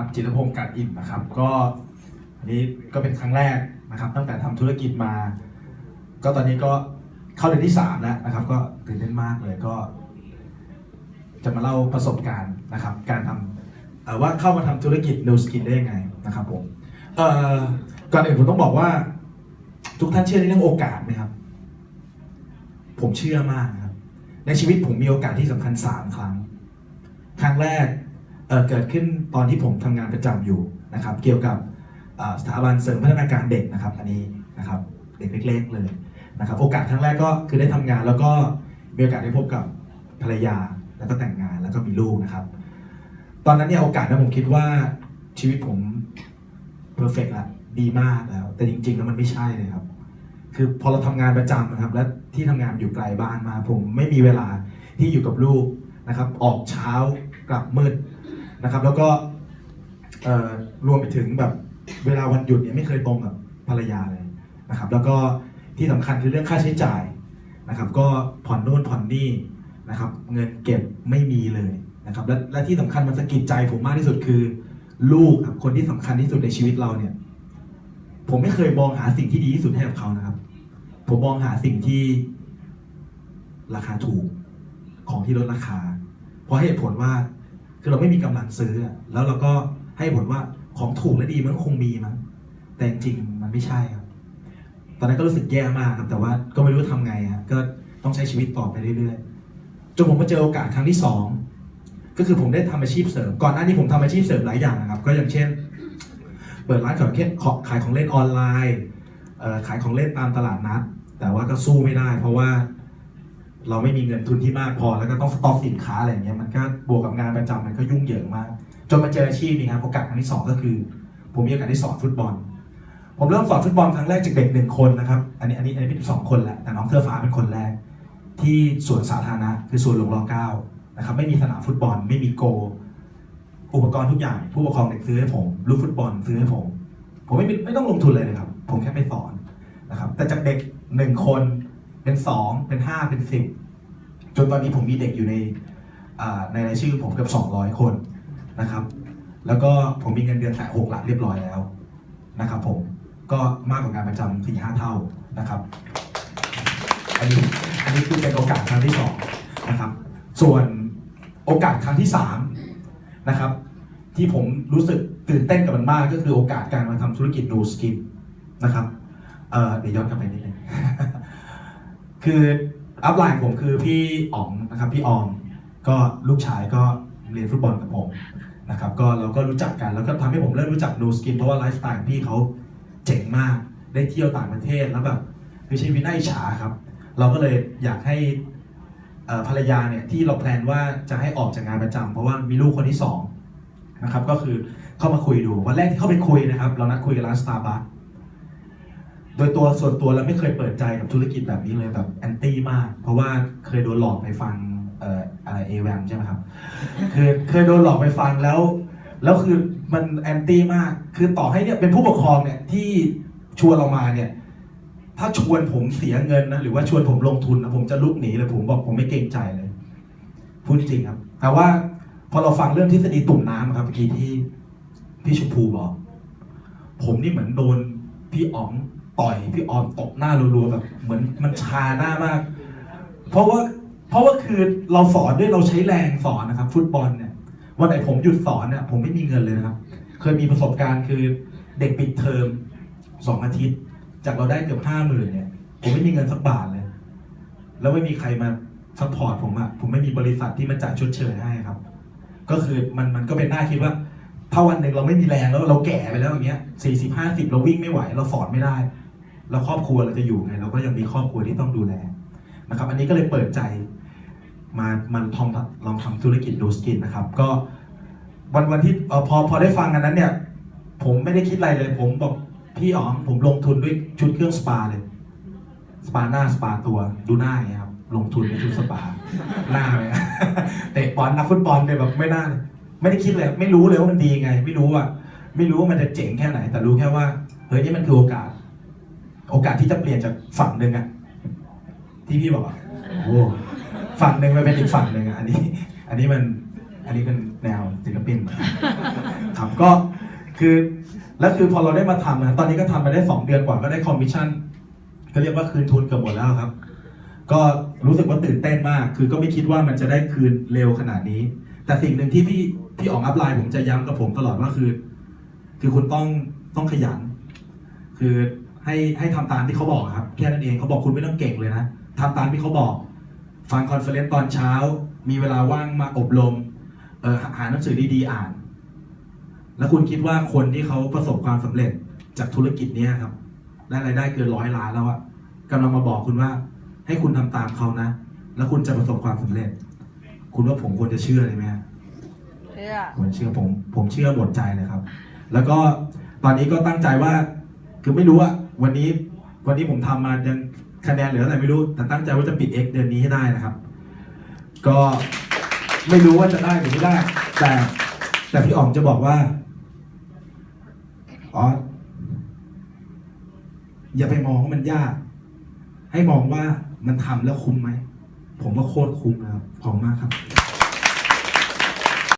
นะครับ จิตรพงศ์กัดอิ่มนะครับ ก็อันนี้ก็เป็นครั้งแรกนะครับ ตั้งแต่ทำธุรกิจมา ก็ตอนนี้ก็เข้าเดือนที่สามแล้วนะครับ ก็ตื่นเต้นมากเลยก็ จะมาเล่าประสบการณ์นะครับ การทำว่าเข้ามาทำธุรกิจ New Skin ได้ยังไงนะครับผมก่อนอื่นผมต้องบอกว่า ทุกท่านเชื่อในเรื่องโอกาสไหมครับ ผมเชื่อมากนะครับ ในชีวิตผมมีโอกาสที่สำคัญสามครั้ง ครั้งแรก เเกิดขึ้นตอนที่ผมทำงานประจำอยู่นะครับ เกี่ยวกับสถาบันเสริมพัฒนาการเด็กนะครับ อันนี้นะครับเด็กเล็กๆเลยนะครับ โอกาสครั้งแรกก็คือได้ทำงานแล้วก็มีโอกาสได้พบกับภรรยาแล้วก็แต่งงานแล้วก็มีลูกนะครับ ตอนนั้นเนี่ยโอกาสนั้นผมคิดว่าชีวิตผมเพอร์เฟกต์ละดีมากแล้ว แต่จริง ๆ แล้วมันไม่ใช่เลยครับ คือพอเราทำงานประจำนะครับ และที่ทำงานอยู่ไกลบ้านมา ผมไม่มีเวลาที่อยู่กับลูกนะครับ ออกเช้ากลับมืด นะครับ แล้วก็เอ่อรวมไปถึงแบบเวลาวันหยุดเนี่ยไม่เคยตรงกับภรรยาเลยนะครับ แล้วก็ที่สำคัญคือเรื่องค่าใช้จ่ายนะครับ ก็ผ่อนโน่นผ่อนนี่นะครับ เงินเก็บไม่มีเลยนะครับ และและที่สำคัญมันสะกิดใจผมมากที่สุดคือ ลูกครับคนที่สำคัญที่สุดในชีวิตเราเนี่ย ผมไม่เคยมองหาสิ่งที่ดีที่สุดให้กับเขานะครับ ผมมองหาสิ่งที่ราคาถูกของที่ลดราคา เพราะเหตุผลว่า คือเราไม่มีกำลังซื้อ แล้วเราก็ให้ผลว่าของถูกและดีมันก็คงมีมั้งแต่จริงมันไม่ใช่ครับ ตอนนั้นก็รู้สึกแย่มากครับ แต่ว่าก็ไม่รู้ทำไงฮะก็ต้องใช้ชีวิตต่อไปเรื่อยๆจนผมมาเจอโอกาสครั้งที่สองก็คือผมได้ทำอาชีพเสริม ก่อนหน้านี้ผมทำอาชีพเสริมหลายอย่างนะครับ ก็อย่างเช่น เปิดร้านขายของขายของเล่นออนไลน์ขายของเล่นตามตลาดนัด แต่ว่าก็สู้ไม่ได้ เพราะว่า เราไม่มีเงินทุนที่มากพอ แล้วก็ต้องสต็อกสินค้าอะไรอย่างเงี้ยมันก็บวกกับงานประจำมันก็ยุ่งเหยิงมาก จนมาเจออาชีพนี้ครับโอกาสครั้งที่สองก็คือ ผมมีโอกาสได้สอนฟุตบอล ผมเริ่มสอนฟุตบอลครั้งแรกจากเด็กหนึ่งคนนะครับอันนี้อันนี้อันนี้เป็นสองคนแหละแต่น้องเสื้อฟ้าเป็นคนแรก ที่สวนสาธารณะคือสวนหลวงรอเก้านะครับไม่มีสนามฟุตบอลไม่มีโกลอุปกรณ์ทุกอย่างผู้ปกครองเด็กซื้อให้ผมลูกฟุตบอลซื้อให้ผม ผมไม่ไม่ต้องลงทุนเลยนะครับ ผมแค่ไปสอนนะครับแต่จากเด็กหนึ่งคน เป็นสองเป็นห้าเป็นสิบจนตอนนี้ผมมีเด็กอยู่ในในรายชื่อผมเกือบสองร้อยคนนะครับ แล้วก็ผมมีเงินเดือนแต่หกหลักเรียบร้อยแล้วนะครับผมก็มากกว่างานประจำสี่ห้าเท่านะครับอันนี้อันนี้คือเป็นโอกาสครั้งที่สองนะครับ ส่วนโอกาสครั้งที่สามนะครับ ที่ผมรู้สึกตื่นเต้นกับมันมากก็คือโอกาสการมาทำธุรกิจ No Skin นะครับเเดี๋ยวย้อนกลับไปนิดนึง คืออัพไลน์ผมคือพี่อ๋องนะครับพี่ออมก็ลูกชายก็เรียนฟุตบอลกับผมนะครับก็เราก็รู้จักกันแล้วก็ทำให้ผมเริ่มรู้จัก No Skin เพราะว่าไลฟ์สไตล์ของพี่เขาเจ๋งมากได้เที่ยวต่างประเทศแล้วแบบคือชีวิตน่าอิจฉาครับ เราก็เลยอยากให้เอ่อภรรยาเนี่ยที่เราแพลนว่าจะให้ออกจากงานประจำเพราะว่ามีลูกคนที่สองนะครับก็คือเข้ามาคุยดูวันแรกที่เข้าไปคุยนะครับ เรานัดคุยกันร้านสตาร์บัค โดยตัวส่วนตัวแล้วไม่เคยเปิดใจกับธุรกิจแบบนี้เลยแบบแอนตี้มาก เพราะว่าเคยโดนหลอกไปฟังเอ่ออะไรเอแวมใช่ไหมครับเคือเคยโดนหลอกไปฟังแล้ว แล้วคือมันแอนตี้มาก คือต่อให้เนี่ยเป็นผู้ปกครองเนี่ยที่ชวนเรามาเนี่ย ถ้าชวนผมเสียเงินนะหรือว่าชวนผมลงทุนนะผมจะลุกหนีเลยผมบอกผมไม่เกรงใจเลยพูดจริงครับ แต่ว่าพอเราฟังเรื่องทฤษฎีตุ่มน้ำครับเมื่อกี้ที่พี่ชมพูบอก ผมนี่เหมือนโดนพี่อ๋อง ต่อยพี่ออมตบหน้ารัวๆแบบเหมือนมันชาหน้ามาก เพราะว่าเพราะว่าคือเราสอนด้วยเราใช้แรงสอนนะครับ ฟุตบอลเนี่ยวันไหนผมหยุดสอนเนี่ยผมไม่มีเงินเลยนะครับ เคยมีประสบการณ์คือเด็กปิดเทอมสองอาทิตย์ จากเราได้เกือบห้าหมื่นเนี่ย ผมไม่มีเงินสักบาทเลย แล้วไม่มีใครมาซัพพอร์ตผมอะผมไม่มีบริษัทที่มาจ่ายชดเชยให้ครับ ก็คือมันมันก็เป็นหน้าคิดว่าถ้าวันหนึ่งเราไม่มีแรงแล้วเราแก่ไปแล้วอย่างเงี้ยสี่สิบห้าสิบเราวิ่งไม่ไหว เราสอนไม่ได้ แล้วครอบครัวเราจะอยู่ไง เราก็ยังมีครอบครัวที่ต้องดูแลนะครับ อันนี้ก็เลยเปิดใจมามันทองลองทำธุรกิจดูสกินนะครับ ก็วันวันที่พอพอได้ฟังอันนั้นเนี่ย ผมไม่ได้คิดอะไรเลย ผมบอกพี่อ๋องผมลงทุนด้วยชุดเครื่องสปาเลย สปาหน้าสปาตัวดูหน้าอย่างครับลงทุนในชุดสปาหน้าเลยเตะบอลนักฟุตบอลเนี่ยแบบไม่น่าเลยไม่ได้คิดเลย ไม่รู้เลยว่ามันดีไง ไม่รู้ว่าไม่รู้ว่ามันจะเจ๋งแค่ไหน แต่รู้แค่ว่าเฮ้ยนี่มันคือโอกาส โอกาสที่จะเปลี่ยนจากฝั่งหนึ่งอะที่พี่บอกอะโอ้ฝั่งหนึ่งไปเป็นอีกฝั่งหนึ่งอะอันนี้ อันนี้มันอันนี้เป็นแนวศิลปินครับก็คือแล้วคือพอเราได้มาทำนะตอนนี้ก็ทำมาได้สองเดือนกว่าก็ได้คอมมิชชั่นก็เรียกว่าคืนทุนเกือบหมดแล้วครับ ก็รู้สึกว่าตื่นเต้นมาก คือก็ไม่คิดว่ามันจะได้คืนเร็วขนาดนี้ แต่สิ่งหนึ่งที่พี่พี่ออกอัพไลน์ผมจะย้ำกับผมตลอดว่าคือ คือคุณต้องต้องขยัน คือ ให้ให้ทำตามที่เขาบอกครับ แค่นั้นเองเขาบอกคุณไม่ต้องเก่งเลยนะทำตามที่เขาบอก ฟังคอนเฟอเรนซ์ตอนเช้า มีเวลาว่างมาอบรมเออหาหาหนังสือดีๆอ่าน แล้วคุณคิดว่าคนที่เขาประสบความสำเร็จจากธุรกิจเนี้ยครับ ได้รายได้เกินร้อยล้านแล้วอะกำลังมาบอกคุณว่า ให้คุณทำตามเขานะ แล้วคุณจะประสบความสำเร็จ คุณว่าผมควรจะเชื่อเลยไหมฮะเชื่อผมเชื่อผมผมเชื่อหมดใจเลยครับ แล้วก็ตอนนี้ก็ตั้งใจว่าคือไม่รู้ว่า วันนี้วันนี้ผมทำมายังคะแนนเหลืออะไรไม่รู้ แต่ตั้งใจว่าจะปิด X เดือนนี้ให้ได้นะครับ ก็ไม่รู้ว่าจะได้หรือไม่ได้ แต่แต่พี่อ๋องจะบอกว่าอ๋ออย่าไปมองว่ามันยาก ให้มองว่ามันทำแล้วคุ้มไหม ผมว่าโคตรคุ้มนะครับ ขอบมากครับ